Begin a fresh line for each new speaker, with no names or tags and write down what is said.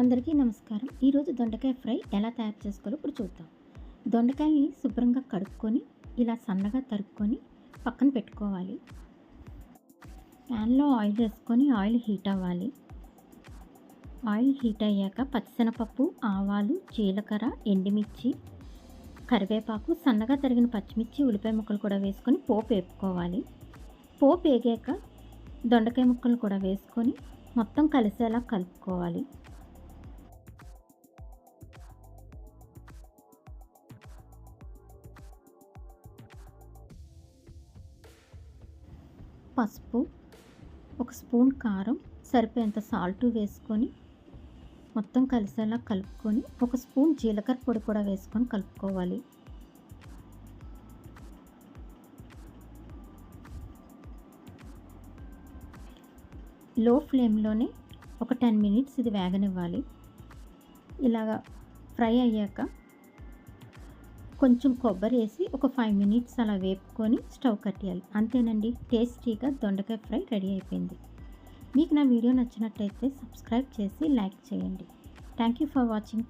అందరికీ నమస్కారం. ఈరోజు దొండకాయ ఫ్రై ఎలా తయారు చేసుకోవాలో ఇప్పుడు చూద్దాం. దొండకాయని శుభ్రంగా కడుక్కొని ఇలా సన్నగా తరుక్కొని పక్కన పెట్టుకోవాలి. ప్యాన్లో ఆయిల్ వేసుకొని ఆయిల్ హీట్ అవ్వాలి. ఆయిల్ హీట్ అయ్యాక పచ్చిశనగపప్పు ఆవాలు జీలకర్ర ఎండుమిర్చి కరివేపాకు సన్నగా తరిగిన పచ్చిమిర్చి ఉల్లిపాయ ముక్కలు కూడా వేసుకొని పోపు వేపుకోవాలి. పోపు వేగాక దొండకాయ ముక్కలు కూడా వేసుకొని మొత్తం కలిసేలా కలుపుకోవాలి. పసుపు ఒక స్పూన్ కారం సరిపోయేంత సాల్ట్ వేసుకొని మొత్తం కలిసేలా కలుపుకొని ఒక స్పూన్ జీలకర్ర పొడి కూడా వేసుకొని కలుపుకోవాలి. లో ఫ్లేమ్లోనే ఒక టెన్ మినిట్స్ ఇది వేగనివ్వాలి. ఇలాగా ఫ్రై అయ్యాక కొంచెం కొబ్బరి వేసి ఒక ఫైవ్ మినిట్స్ అలా వేపుకొని స్టవ్ కట్టేయాలి. అంతేనండి టేస్టీగా దొండకాయ ఫ్రై రెడీ అయిపోయింది. మీకు నా వీడియో నచ్చినట్టయితే సబ్స్క్రైబ్ చేసి లైక్ చేయండి. Thank you for watching